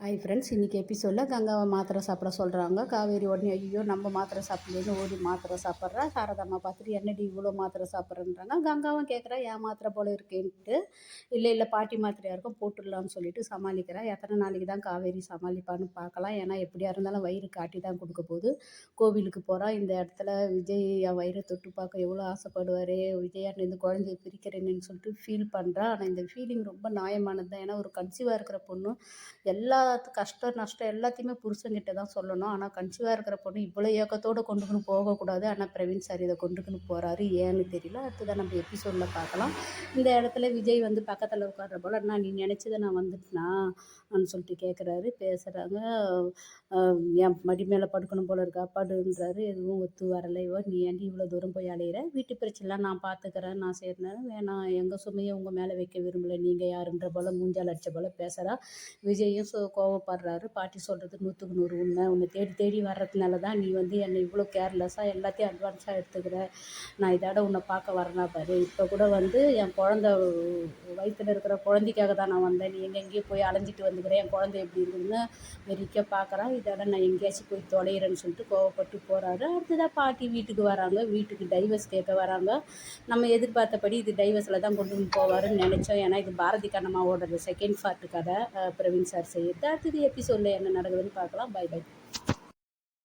Hi friends இன்றைக்கி எபிசோடில் கங்காவை மாத்திரை சாப்பிட சொல்கிறாங்க காவேரி உடனே ஐயோ நம்ம மாத்திரை சாப்பிடலன்னு ஓடி மாத்திரை சாப்பிட்றா. சாரதாம்மா பார்த்துட்டு என்னடி இவ்வளோ மாத்திரை சாப்பிட்றேன்றாங்க கங்காவும் கேட்குறா ஏன் மாத்திரை போல் இருக்கேன்ட்டு. இல்லை இல்லை பாட்டி மாத்திரையாக இருக்கும் போட்டுடலாம்னு சொல்லிட்டு சமாளிக்கிறா. எத்தனை நாளைக்கு தான் காவேரி சமாளிப்பான்னு பார்க்கலாம். ஏன்னா எப்படியா இருந்தாலும் வயிறு காட்டி தான் கொடுக்க போகுது. கோவிலுக்கு போகிறா இந்த இடத்துல விஜய் என் வயிறை தொட்டு பார்க்க எவ்வளோ ஆசைப்படுவார். விஜயாண்ட இந்த குழந்தைய பிரிக்கிறேன்னு சொல்லிட்டு ஃபீல் பண்ணுறா ஆனால் இந்த ஃபீலிங் ரொம்ப நியாயமானது தான் ஏன்னா ஒரு கன்சீவாக இருக்கிற பொண்ணு எல்லா கஷ்டம் நஷ்டம் எல்லாத்தையுமே புருஷன்கிட்ட தான் சொல்லணும். ஆனால் கன்சீவாக இருக்கிற பொண்ணு இவ்வளோ ஏக்கத்தோடு கொண்டுக்கின்னு போகக்கூடாது. ஆனால் பிரவீன் சார் இதை கொண்டுக்கின்னு போகிறாரு ஏன்னு தெரியல. அடுத்ததான் நம்ம எபிசோடில் பார்க்கலாம். இந்த இடத்துல விஜய் வந்து பக்கத்தில் உட்கார்ற போல் நான் நீ நினச்சதை நான் வந்துட்டேனா? சொல்லிட்டு கேட்குறாரு பேசுகிறாங்க என் மடி மேலே படுக்கணும் போல இருக்கா? படுன்றாரு. எதுவும் ஒத்து வரலையோ நீ ஏன்டி இவ்வளோ தூரம் போய் அலையிற? வீட்டு பிரச்சனைலாம் நான் பார்த்துக்கிறேன் நான் செய்கிறேன் வேணாம். எங்கள் சுமையை உங்கள் மேலே வைக்க விரும்பலை. நீங்கள் யாருன்ற போல் மூஞ்சால் அடித்த போல் பேசுகிறா விஜயும் சோ கோவப்படுறாரு. பாட்டி சொல்கிறது நூற்றுக்கு நூறு உண்மை. உன்னை தேடி தேடி வர்றதுனால தான் நீ வந்து என்னை இவ்வளோ கேர்லெஸ்ஸாக எல்லாத்தையும் அட்வான்ஸாக எடுத்துக்கிற. நான் இதோட உன்னை பார்க்க வரேனா பாரு. இப்போ கூட வந்து என் குழந்த வயிற்றில் இருக்கிற குழந்தைக்காக தான் நான் வந்தேன். நீ எங்கெங்கேயோ போய் அலைஞ்சிட்டு வந்துக்கிறேன் என் குழந்தை எப்படி இருக்குதுன்னு வெறிக்க பார்க்குறா. இதோட நான் எங்கேயாச்சும் போய் தொலைகிறேன்னு சொல்லிட்டு கோவப்பட்டு போகிறாரு அடுத்ததாக பாட்டி வீட்டுக்கு வராங்க. வீட்டுக்கு டைவர்ஸ் கேட்க வராங்க. நம்ம எதிர்பார்த்தபடி இது டைவர்ஸில் தான் கொண்டு வந்து போவாருன்னு நினச்சோம். ஏன்னா இது பாரதி கண்ணம்மாவோட செகண்ட் பார்ட்டு கதை பிரவீன் சார் செய்யுது அடுத்தது எபிசோடில் என்ன நடக்குதுன்னு பார்க்கலாம். Bye bye.